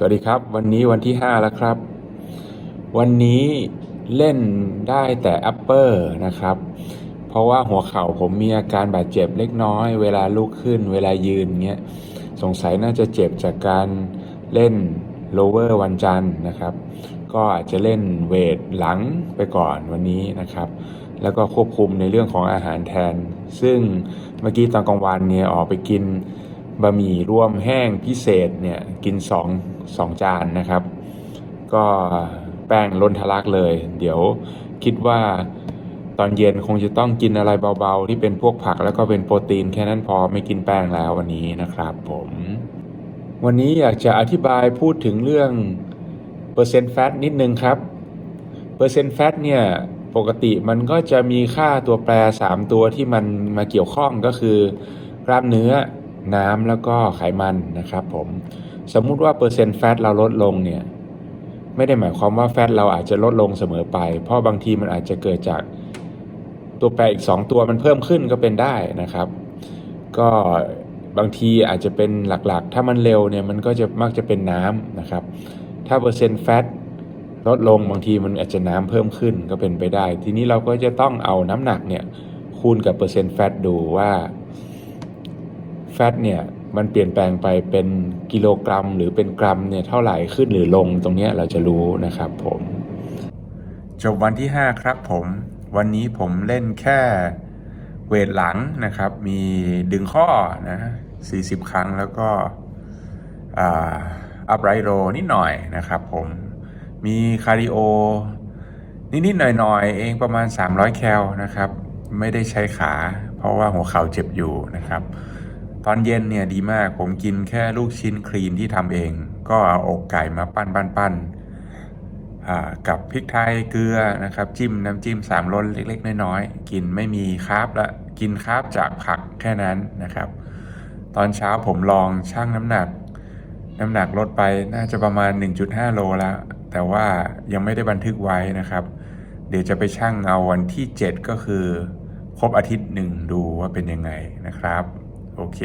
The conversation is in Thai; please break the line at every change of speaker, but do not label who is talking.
สวัสดีครับ วันนี้วันที่ 5 แล้วครับ วันนี้เล่นได้แต่ upper นะครับ เพราะว่าหัวเข่าผมมีอาการบาดเจ็บเล็กน้อย เวลาลุกขึ้น เวลายืนเงี้ยสงสัยน่าจะเจ็บจากการเล่น lower วันจันทร์นะครับ ก็อาจจะเล่นเวทหลังไปก่อนวันนี้นะครับ แล้วก็ควบคุมในเรื่องของอาหารแทน ซึ่งเมื่อกี้ตอนกลางวันเนี่ยออกไปกินบะหมี่รวมแห้งพิเศษเนี่ยกินส สองจานนะครับ ก็แป้งล้นทะลักเลย เดี๋ยวคิดว่าตอนเย็นคงจะต้องกินอะไรเบาๆ ที่เป็นพวกผักแล้วก็เป็นโปรตีนแค่นั้นพอไม่กินแป้งแล้ววันนี้นะครับผม วันนี้อยากจะอธิบายพูดถึงเรื่องเปอร์เซ็นต์แฟตนิดนึงครับเปอร์เซ็นต์แฟตเนี่ยปกติมันก็จะมีค่าตัวแปร 3 ตัวที่มันมาเกี่ยวข้องก็คือกล้ามเนื้อน้ำแล้วก็ไขมันนะครับผม สมมุติว่าเปอร์เซ็นต์แฟตเราลดลงเนี่ยไม่ได้หมายความว่าแฟตเราอาจจะลดลงเสมอไป เพราะบางทีมันอาจจะเกิดจากตัวแปรอีก 2 ตัวมันเพิ่มขึ้นก็เป็นได้นะครับ ก็บางทีอาจจะเป็นหลักๆ ถ้ามันเร็วเนี่ยมันก็จะมักจะเป็นน้ำนะครับ ถ้าเปอร์เซ็นต์แฟตลดลงบางทีมันอาจจะน้ำเพิ่มขึ้นก็เป็นไปได้ ทีนี้เราก็จะต้องเอาน้ำหนักเนี่ยคูณกับเปอร์เซ็นต์แฟตดูว่าแฟตเนี่ย มันเปลี่ยนแปลงไปเป็นกิโลกรัม หรือเป็นกรัมเนี่ยเท่าไหร่ขึ้นหรือลงตรงนี้เราจะรู้นะครับผมจบวันที่ 5 ครับผม วันนี้ผมเล่นแค่เวทหลังนะครับ มีดึงข้อนะ40 ครั้งแล้วก็อัพไรโรนิดหน่อยนะครับผมมีคาร์ดิโอนิดๆหน่อยๆ เองประมาณ 300 แคลนะครับ ไม่ได้ใช้ขา เพราะว่าหัวเข่าเจ็บอยู่นะครับ ตอนเย็นเนี่ยดีมากผมกินแค่ลูกชิ้นคลีนที่ทำเอง ก็เอาอกไก่มาปั้นปั้นปั้นกับพริกไทยเกลือนะครับ จิ้มน้ำจิ้มสามรสเล็ก ๆ น้อยๆกินไม่มีคาร์บละกินคาร์บจากผักแค่นั้นนะครับ ตอนเช้าผมลองชั่งน้ำหนัก น้ำหนักลดไปน่าจะประมาณ 1.5 โลแล้ว แต่ว่ายังไม่ได้บันทึกไว้นะครับ เดี๋ยวจะไปชั่งเอาวันที่ 7 ก็คือ ครบอาทิตย์หนึ่งดูว่าเป็นยังไงนะครับ โอเค